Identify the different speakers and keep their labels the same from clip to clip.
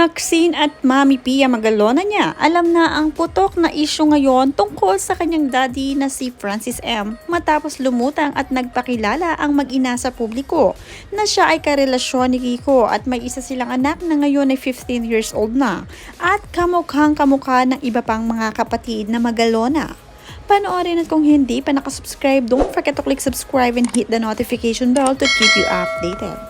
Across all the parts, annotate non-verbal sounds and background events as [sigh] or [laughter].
Speaker 1: Maxine at Mami Pia Magalona niya, alam na ang putok na isyu ngayon tungkol sa kanyang daddy na si Francis M. matapos lumutang at nagpakilala ang mag-ina sa publiko na siya ay karelasyon ni Kiko at may isa silang anak na ngayon ay 15 years old na at kamukhang kamukha ng iba pang mga kapatid na Magalona. Panoorin at kung hindi pa nakasubscribe, don't forget to click subscribe and hit the notification bell to keep you updated.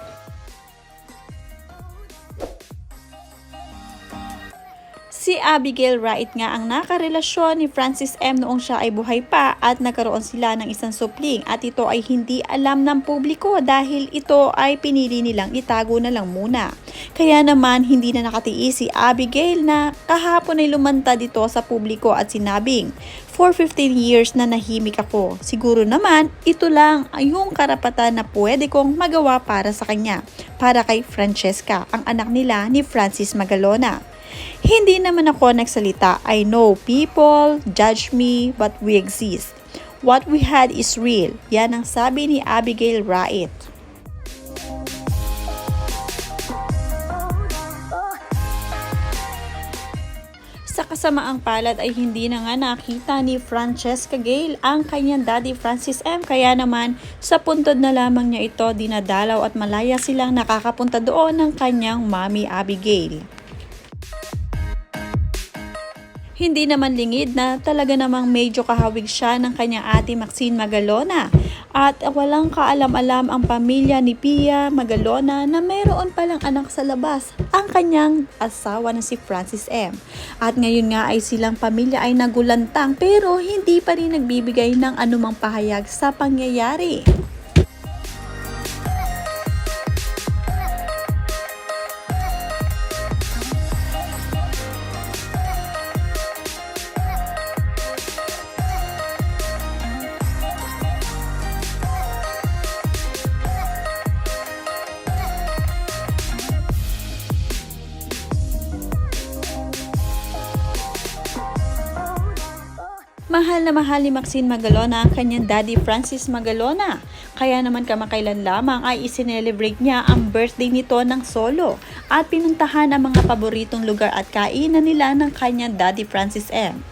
Speaker 1: Si Abigail Wright nga ang nakarelasyon ni Francis M noong siya ay buhay pa at nagkaroon sila ng isang supling at ito ay hindi alam ng publiko dahil ito ay pinili nilang itago na lang muna. Kaya naman hindi na nakatiis si Abigail na kahapon ay lumanta dito sa publiko at sinabing, For 15 years na nahimik ako. Siguro naman, ito lang ay yung karapatan na pwede kong magawa para sa kanya. Para kay Francesca, ang anak nila ni Francis Magalona. Hindi naman ako nagsalita. I know people judge me but we exist. What we had is real. Yan ang sabi ni Abigail Wright. Sa kasamaang palad ay hindi na nga nakita ni Francesca Gale ang kanyang daddy Francis M. Kaya naman sa puntod na lamang niya ito dinadalaw at malaya silang nakakapunta doon ng kanyang mommy Abigail. Hindi naman lingid na talaga namang medyo kahawig siya ng kanyang ate Maxine Magalona. At walang kaalam-alam ang pamilya ni Pia Magalona na mayroon palang anak sa labas, ang kanyang asawa na si Francis M. At ngayon nga ay silang pamilya ay nagulantang pero hindi pa rin nagbibigay ng anumang pahayag sa pangyayari. Mahal na mahal ni Maxine Magalona ang kanyang daddy Francis Magalona. Kaya naman kamakailan lamang ay isinelebrate niya ang birthday nito ng solo at pinuntahan ang mga paboritong lugar at kainan nila ng kanyang daddy Francis M.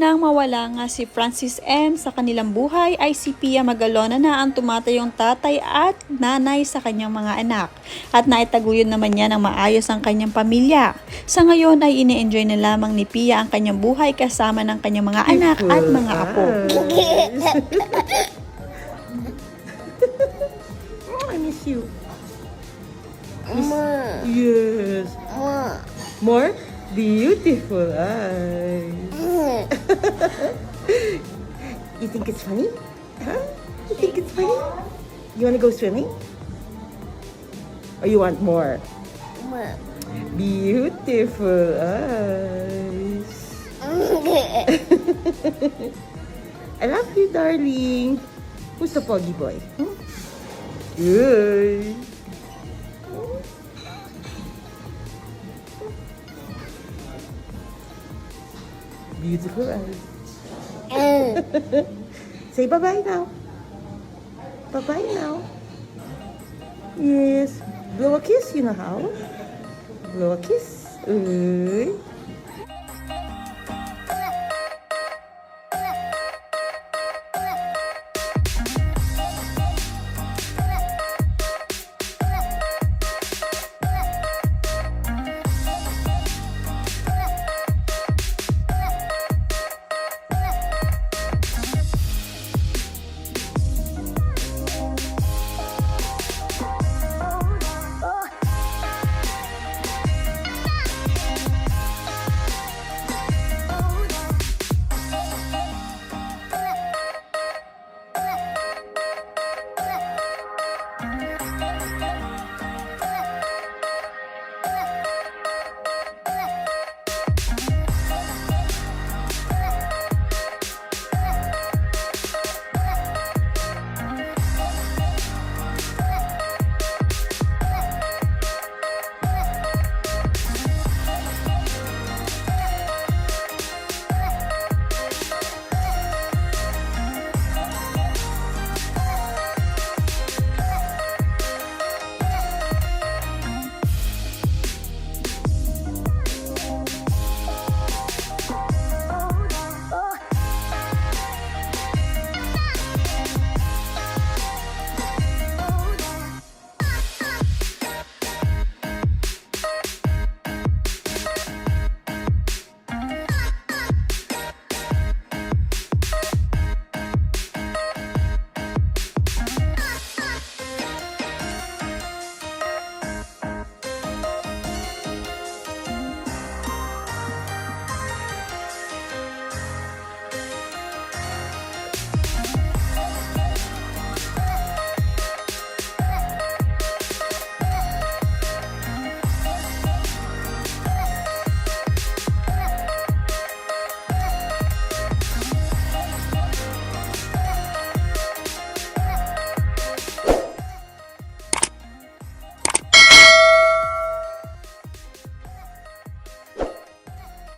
Speaker 1: Nang mawala nga si Francis M. sa kanilang buhay ay si Pia Magalona na ang tumatayong tatay at nanay sa kanyang mga anak. At naitaguyod naman niya ng maayos ang kanyang pamilya. Sa ngayon ay ini-enjoy na lamang ni Pia ang kanyang buhay kasama ng kanyang mga anak at mga apo.
Speaker 2: Oh, [laughs] I miss you.
Speaker 3: Ma,
Speaker 2: Yes.
Speaker 3: ma,
Speaker 2: More beautiful. eyes. [laughs] you think it's funny? Huh? You think it's funny? You want to go swimming? Or you want more? More. Beautiful eyes. [laughs] I love you, darling. Who's the foggy boy? Hmm? Good. Beautiful eyes. Eh? Eh. [laughs] Say bye-bye now. Bye-bye now. Yes. Blow a kiss, you know how? Blow a kiss. Uy.